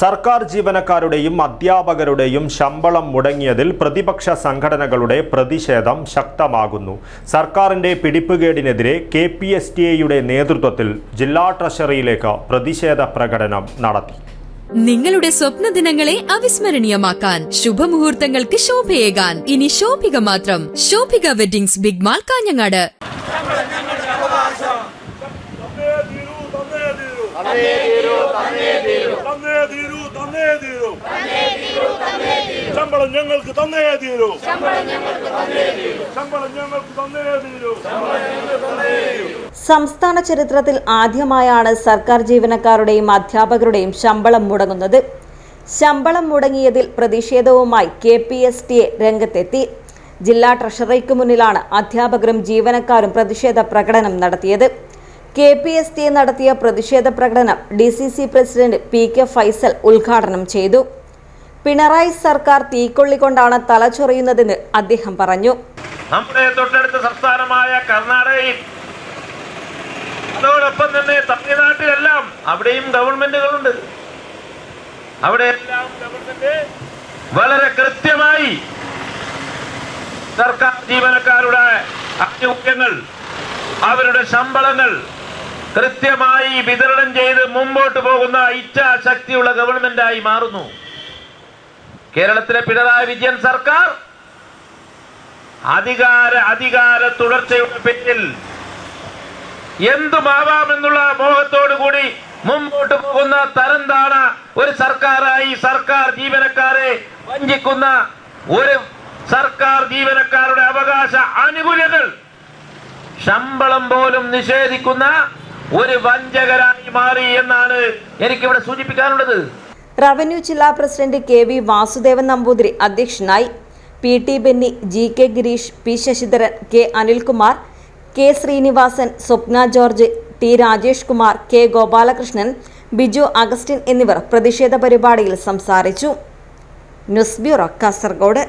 സർക്കാർ ജീവനക്കാരുടെയും അധ്യാപകരുടെയും ശമ്പളം മുടങ്ങിയതിൽ പ്രതിപക്ഷ സംഘടനകളുടെ പ്രതിഷേധം ശക്തമാകുന്നു. സർക്കാരിന്റെ പിടിപ്പുകേടിനെതിരെ കെ പി എസ് ടി എയുടെ നേതൃത്വത്തിൽ ജില്ലാ ട്രഷറിയിലേക്ക് പ്രതിഷേധ പ്രകടനം നടത്തി. നിങ്ങളുടെ സ്വപ്ന ദിനങ്ങളെ അവിസ്മരണീയമാക്കാൻ ശുഭമുഹൂർത്തങ്ങൾക്ക് ശോഭയേകാൻ. ഇനി ശോഭിക മാത്രം. Shobhika weddings big mall Kanhangad. തന്നെ തീരൂ തന്നെ തീരൂ. തന്നെ തീരൂ തന്നേ തീരൂ ശമ്പളം ഞങ്ങൾക്ക് തന്നേ തീരൂ. ശമ്പളം ഞങ്ങൾക്ക് തന്നേ തീരൂ. സംസ്ഥാന ചരിത്രത്തിൽ ആദ്യമായാണ് സർക്കാർ ജീവനക്കാരുടെയും അധ്യാപകരുടെയും ശമ്പളം മുടങ്ങുന്നത്. ശമ്പളം മുടങ്ങിയതിൽ പ്രതിഷേധവുമായി K P S T A രംഗത്തെത്തി. ജില്ലാ ട്രഷറിക്ക് മുന്നിലാണ് അധ്യാപകരും ജീവനക്കാരും പ്രതിഷേധ പ്രകടനം നടത്തിയത്. കെ പി എസ് ടി നടത്തിയ പ്രതിഷേധ പ്രകടനം D C C president P K Faisal ഉദ്ഘാടനം ചെയ്തു. പിണറായി സർക്കാർ തീക്കൊള്ളിക്കൊണ്ടാണ് തലച്ചൊറിയുന്നതെന്ന് അദ്ദേഹം പറഞ്ഞു. നമ്മുടെ തൊട്ടടുത്ത സംസ്ഥാനമായ കർണാടകയിൽ അതോടൊപ്പം തന്നെ തമിഴ്നാട്ടിലെല്ലാം അവിടെയും ഗവൺമെന്റുകളുണ്ട്. അവിടെയെല്ലാം ഗവൺമെന്റ് വളരെ കൃത്യമായി സർക്കാർ ജീവനക്കാരുടെ ആനുകൂല്യങ്ങൾ അവരുടെ ശമ്പളങ്ങൾ കൃത്യമായി വിതരണം ചെയ്ത് മുമ്പോട്ട് പോകുന്ന ഇച്ഛാശക്തിയുള്ള ഗവൺമെന്റായി മാറുന്നു. കേരളത്തിലെ പിണറായി വിജയൻ സർക്കാർ അധികാര അധികാര തുടർച്ചയുടെ പേരിൽ എന്തുമാവാമെന്നുള്ള മോഹത്തോടു കൂടി മുമ്പോട്ട് പോകുന്ന തരംതാണ ഒരു സർക്കാരായി സർക്കാർ ജീവനക്കാരെ വഞ്ചിക്കുന്ന ഒരു സർക്കാർ ജീവനക്കാരുടെ അവകാശ ആനുകൂല്യങ്ങൾ ശമ്പളം പോലും നിഷേധിക്കുന്ന ഒരു വഞ്ചകരായി മാറി എന്നാണ് എനിക്കിവിടെ സൂചിപ്പിക്കാനുള്ളത്. റവന്യൂ ജില്ലാ president K V Vasudevan Namboothiri അധ്യക്ഷനായി P T Benny G K Gireesh P Sasidharan K Anilkumar K Sreenivasan Swapna George T Rajesh Kumar K Gopalakrishnan Biju Augustine എന്നിവർ പ്രതിഷേധ പരിപാടിയിൽ സംസാരിച്ചു. News bureau Kasaragod.